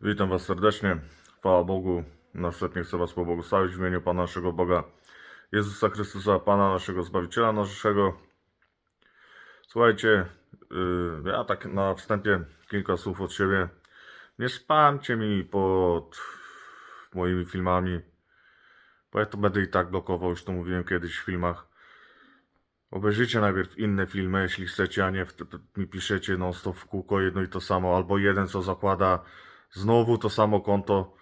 Witam Was serdecznie. Chwała Bogu. Następnie chcę Was pobłogosławić w imieniu Pana naszego Boga Jezusa Chrystusa, Pana naszego Zbawiciela naszego. Słuchajcie, yy, ja tak na wstępie kilka słów od siebie. Nie spamcie mi pod moimi filmami, bo ja to będę i tak blokował, już to mówiłem kiedyś w filmach. Obejrzyjcie najpierw inne filmy, jeśli chcecie, a nie mi piszecie non stop w kółko jedno i to samo, albo jeden co zakłada znowu to samo konto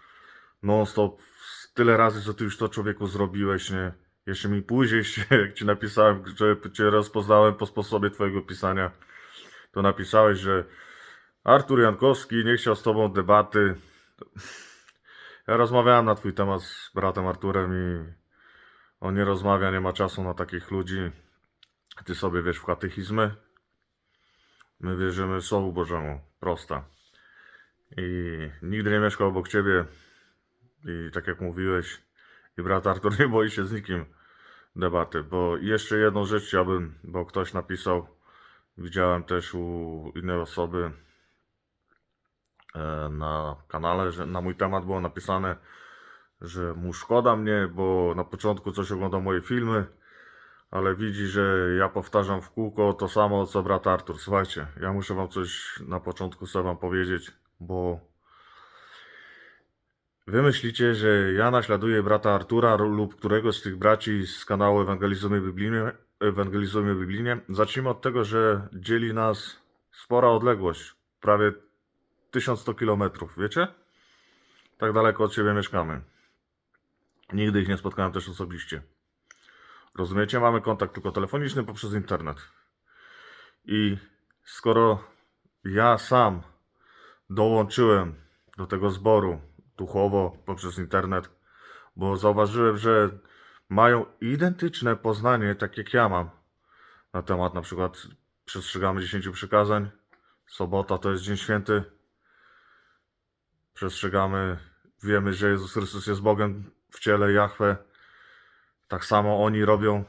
non stop, tyle razy co ty już to człowieku zrobiłeś, nie? Jeszcze mi później się, jak ci napisałem, że cię rozpoznałem po sposobie twojego pisania, to napisałeś, że Artur Jankowski nie chciał z tobą debaty. Ja rozmawiałem na twój temat z bratem Arturem i on nie rozmawia, nie ma czasu na takich ludzi. Ty sobie wiesz w katechizmy. My wierzymy Słowu Bożemu. Prosta. I nigdy nie mieszkał obok ciebie. I tak jak mówiłeś, i brat Artur nie boi się z nikim debaty. Bo jeszcze jedną rzecz chciałbym, bo ktoś napisał, widziałem też u innej osoby e, na kanale, że na mój temat było napisane, że mu szkoda mnie, bo na początku coś oglądał moje filmy, ale widzi, że ja powtarzam w kółko to samo, co brat Artur. Słuchajcie, ja muszę wam coś na początku sobie wam powiedzieć, bo wy myślicie, że ja naśladuję brata Artura lub któregoś z tych braci z kanału Ewangelizujmy Biblijnie. Ewangelizujmy Biblijnie. Zacznijmy od tego, że dzieli nas spora odległość, prawie 1100 km, wiecie? Tak daleko od siebie mieszkamy. Nigdy ich nie spotkałem też osobiście. Rozumiecie? Mamy kontakt tylko telefoniczny poprzez internet. I skoro ja sam dołączyłem do tego zboru duchowo poprzez internet, bo zauważyłem, że mają identyczne poznanie, tak jak ja mam, na temat na przykład przestrzegamy 10 przykazań, sobota to jest Dzień Święty, przestrzegamy, wiemy, że Jezus Chrystus jest Bogiem w ciele Jahwe, tak samo oni robią.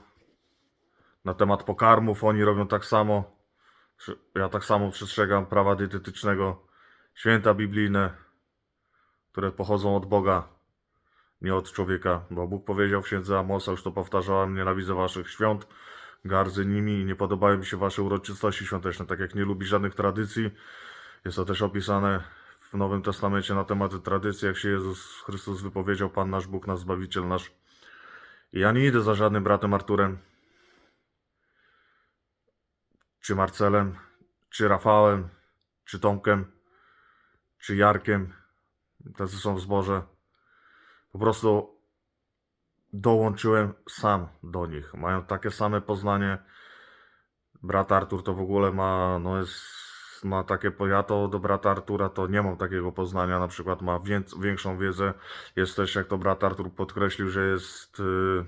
Na temat pokarmów oni robią tak samo. Ja tak samo przestrzegam prawa dietetycznego, święta biblijne, które pochodzą od Boga, nie od człowieka. Bo Bóg powiedział w księdze Amosa, już to powtarzałem, nienawidzę waszych świąt, gardzę nimi i nie podobają mi się wasze uroczystości świąteczne, tak jak nie lubi żadnych tradycji. Jest to też opisane w Nowym Testamencie na temat tradycji, jak się Jezus Chrystus wypowiedział, Pan nasz Bóg, nasz Zbawiciel nasz. I ja nie idę za żadnym bratem Arturem, czy Marcelem, czy Rafałem, czy Tomkiem, czy Jarkiem. Tacy są w zborze. Po prostu dołączyłem sam do nich. Mają takie same poznanie. Brat Artur to w ogóle ma, no jest, ma takie, ja to do brata Artura to nie mam takiego poznania, na przykład ma większą wiedzę. Jest też, jak to brat Artur podkreślił, że jest, y,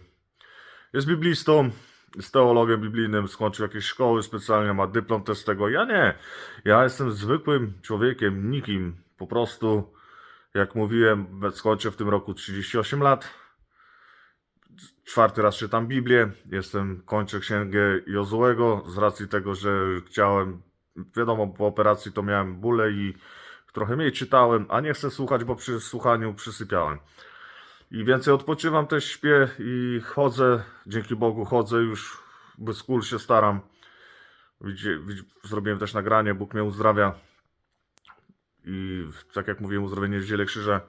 jest biblistą, jest teologiem biblijnym, skończył jakieś szkoły specjalnie, ma dyplom też z tego. Ja nie. Ja jestem zwykłym człowiekiem, nikim. Po prostu, jak mówiłem, skończę w tym roku 38 lat. Czwarty raz czytam Biblię. Jestem, kończę księgę Jozułego z racji tego, że chciałem, wiadomo, po operacji to miałem bóle i trochę mniej czytałem, a nie chcę słuchać, bo przy słuchaniu przysypiałem. I więcej odpoczywam, też śpię i chodzę, dzięki Bogu chodzę już, bez kul się staram. Zrobiłem też nagranie, Bóg mnie uzdrawia. I tak jak mówiłem, uzdrowienie w dziele krzyża.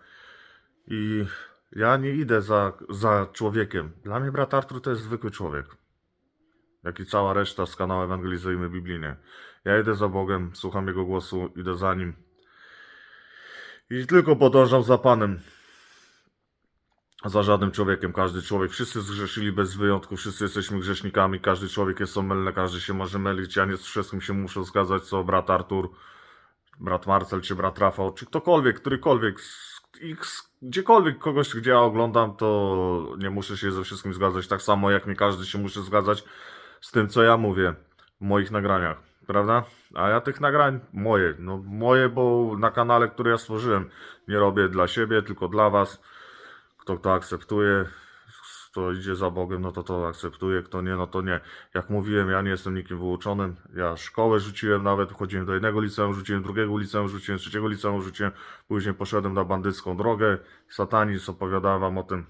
I ja nie idę za, za człowiekiem. Dla mnie brat Artur to jest zwykły człowiek. Jak i cała reszta z kanału Ewangelizujmy Biblijnie. Ja idę za Bogiem, słucham Jego głosu, idę za Nim. I tylko podążam za Panem za żadnym człowiekiem. Każdy człowiek, wszyscy zgrzeszyli bez wyjątku, wszyscy jesteśmy grzesznikami, każdy człowiek jest omylny, każdy się może mylić. Ja nie z wszystkim się muszę zgadzać, co brat Artur, brat Marcel, czy brat Rafał, czy ktokolwiek, którykolwiek, gdziekolwiek kogoś, gdzie ja oglądam, to nie muszę się ze wszystkim zgadzać. Tak samo jak nie każdy się muszę zgadzać z tym, co ja mówię w moich nagraniach, prawda? A ja tych nagrań moje, no moje, bo na kanale, który ja stworzyłem, nie robię dla siebie, tylko dla was kto to akceptuje, kto idzie za Bogiem, no to to akceptuje, kto nie, no to nie. Jak mówiłem, ja nie jestem nikim wyuczonym. Ja szkołę rzuciłem nawet, chodziłem do jednego liceum, rzuciłem drugiego liceum, rzuciłem trzeciego liceum, rzuciłem, później poszedłem na bandycką drogę. Satanizm, opowiadałem wam o tym.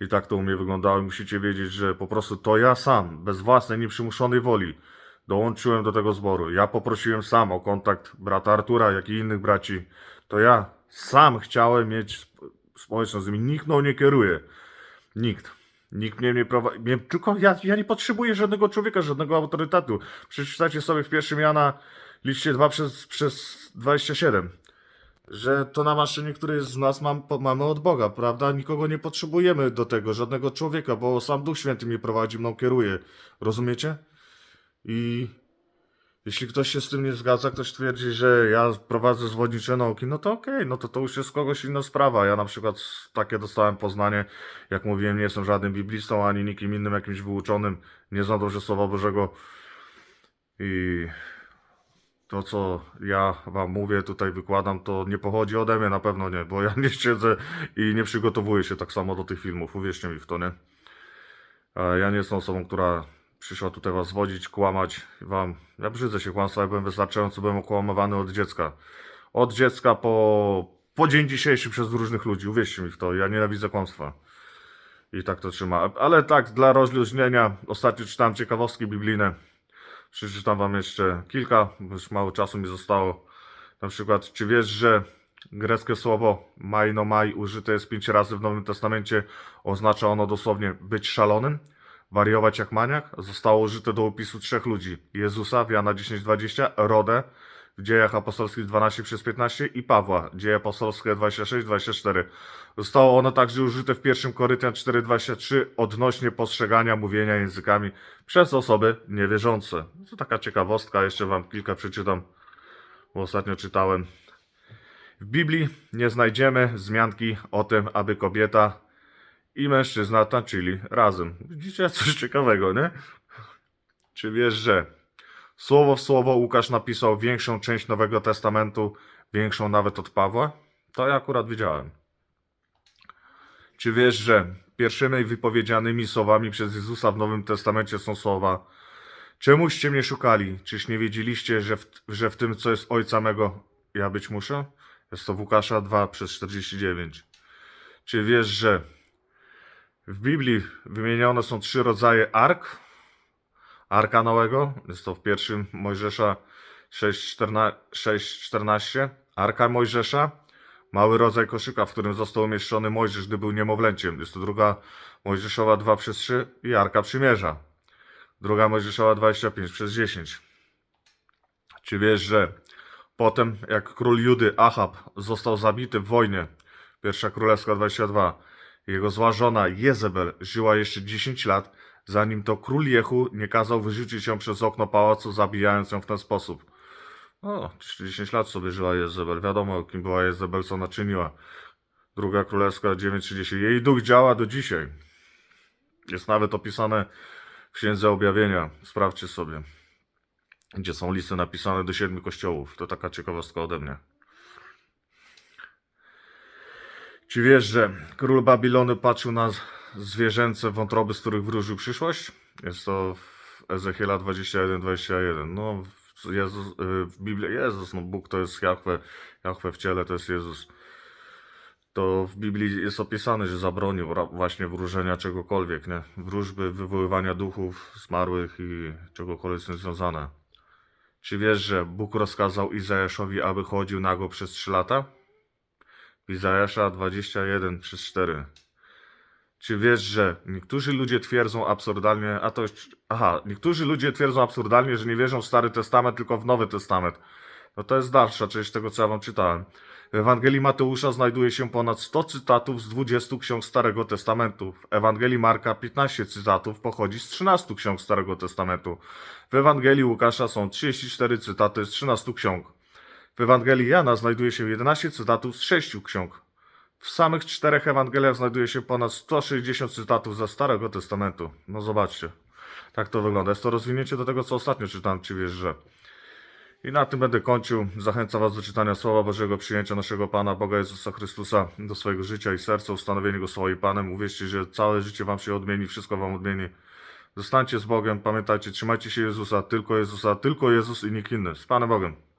I tak to u mnie wyglądało. I Musicie wiedzieć, że po prostu to ja sam, bez własnej, nieprzymuszonej woli, dołączyłem do tego zboru. Ja poprosiłem sam o kontakt brata Artura, jak i innych braci. To ja sam chciałem mieć społeczność z nimi. Nikt mną nie kieruje. Nikt. Nikt mnie nie prowadzi. Tylko ja, ja nie potrzebuję żadnego człowieka, żadnego autorytetu. Przeczytajcie sobie w pierwszym Jana liście 2 przez, przez 27 że to na maszynie, który z nas mam, mamy od Boga, prawda? Nikogo nie potrzebujemy do tego, żadnego człowieka, bo sam Duch Święty mnie prowadzi, mną kieruje. Rozumiecie? I jeśli ktoś się z tym nie zgadza, ktoś twierdzi, że ja prowadzę zwodnicze nauki, no to okej, no to to już jest kogoś inna sprawa. Ja na przykład takie dostałem poznanie, jak mówiłem, nie jestem żadnym biblistą, ani nikim innym jakimś wyuczonym, nie znam dobrze Słowa Bożego i to, co ja wam mówię, tutaj wykładam, to nie pochodzi ode mnie, na pewno nie, bo ja nie siedzę i nie przygotowuję się tak samo do tych filmów, uwierzcie mi w to, nie? Ja nie jestem osobą, która przyszła tutaj was wodzić, kłamać wam. Ja brzydzę się kłamstwa, ja byłem wystarczająco byłem okłamywany od dziecka. Od dziecka po, po dzień dzisiejszy przez różnych ludzi, uwierzcie mi w to, ja nienawidzę kłamstwa. I tak to trzyma. Ale tak, dla rozluźnienia, ostatnio czytałem ciekawostki biblijne. Przeczytam wam jeszcze kilka, bo już mało czasu mi zostało. Na przykład, czy wiesz, że greckie słowo maj użyte jest pięć razy w Nowym Testamencie? Oznacza ono dosłownie być szalonym, wariować jak maniak. Zostało użyte do opisu trzech ludzi. Jezusa w Jana 10:20, Rodę w Dziejach Apostolskich 12 przez 15 i Pawła, Dzieje Apostolskie 26-24. Zostało ono także użyte w 1 Koryntian 4:23 odnośnie postrzegania mówienia językami przez osoby niewierzące. To taka ciekawostka, jeszcze wam kilka przeczytam, bo ostatnio czytałem. W Biblii nie znajdziemy wzmianki o tym, aby kobieta i mężczyzna tańczyli razem. Widzicie, coś ciekawego, nie? Czy wiesz, że słowo w słowo Łukasz napisał większą część Nowego Testamentu, większą nawet od Pawła? To ja akurat widziałem. Czy wiesz, że pierwszymi wypowiedzianymi słowami przez Jezusa w Nowym Testamencie są słowa Czemuście mnie szukali? Czyż nie wiedzieliście, że w, że w tym, co jest Ojca mego, ja być muszę? Jest to w Łukasza 2 przez 49. Czy wiesz, że w Biblii wymienione są trzy rodzaje ark? Arka Noego, jest to w pierwszym Mojżesza 6:14 6:14. Arka Mojżesza, mały rodzaj koszyka, w którym został umieszczony Mojżesz, gdy był niemowlęciem. Jest to druga Mojżeszowa 2 przez 3 i Arka Przymierza. Druga Mojżeszowa 25 przez 10. Czy wiesz, że potem jak król Judy Ahab został zabity w wojnie, pierwsza królewska 22, jego zła żona Jezebel żyła jeszcze 10 lat, zanim to król Jehu nie kazał wyrzucić ją przez okno pałacu, zabijając ją w ten sposób. O, 10 lat sobie żyła Jezebel. Wiadomo, kim była Jezebel, co naczyniła. Druga królewska 9.30. Jej duch działa do dzisiaj. Jest nawet opisane w Księdze Objawienia. Sprawdźcie sobie. Gdzie są listy napisane do siedmiu kościołów. To taka ciekawostka ode mnie. Czy wiesz, że król Babilonu patrzył na zwierzęce wątroby, z których wróżył przyszłość? Jest to w Ezechiela 21-21. No, w- Jezus, y, w Biblii Jezus, no Bóg to jest Jahwe, Jahwe w ciele to jest Jezus. To w Biblii jest opisane, że zabronił właśnie wróżenia czegokolwiek, nie? Wróżby, wywoływania duchów zmarłych i czegokolwiek z tym związane. Czy wiesz, że Bóg rozkazał Izajaszowi, aby chodził nago przez 3 lata? Izajasza 21 przez 4. Czy wiesz, że niektórzy ludzie twierdzą absurdalnie, a to już, aha, niektórzy ludzie twierdzą absurdalnie, że nie wierzą w Stary Testament, tylko w Nowy Testament. No to jest dalsza część tego, co ja wam czytałem. W Ewangelii Mateusza znajduje się ponad 100 cytatów z 20 ksiąg Starego Testamentu. W Ewangelii Marka 15 cytatów pochodzi z 13 ksiąg Starego Testamentu. W Ewangelii Łukasza są 34 cytaty z 13 ksiąg. W Ewangelii Jana znajduje się 11 cytatów z 6 ksiąg. W samych czterech Ewangeliach znajduje się ponad 160 cytatów ze Starego Testamentu. No zobaczcie. Tak to wygląda. Jest to rozwinięcie do tego, co ostatnio czytałem, czy wiesz, że. I na tym będę kończył. Zachęcam Was do czytania Słowa Bożego, przyjęcia naszego Pana Boga Jezusa Chrystusa do swojego życia i serca, ustanowienie Go swoim Panem. Uwierzcie, że całe życie Wam się odmieni, wszystko Wam odmieni. Zostańcie z Bogiem, pamiętajcie, trzymajcie się Jezusa, tylko Jezusa, tylko Jezus i nikt inny. Z Panem Bogiem.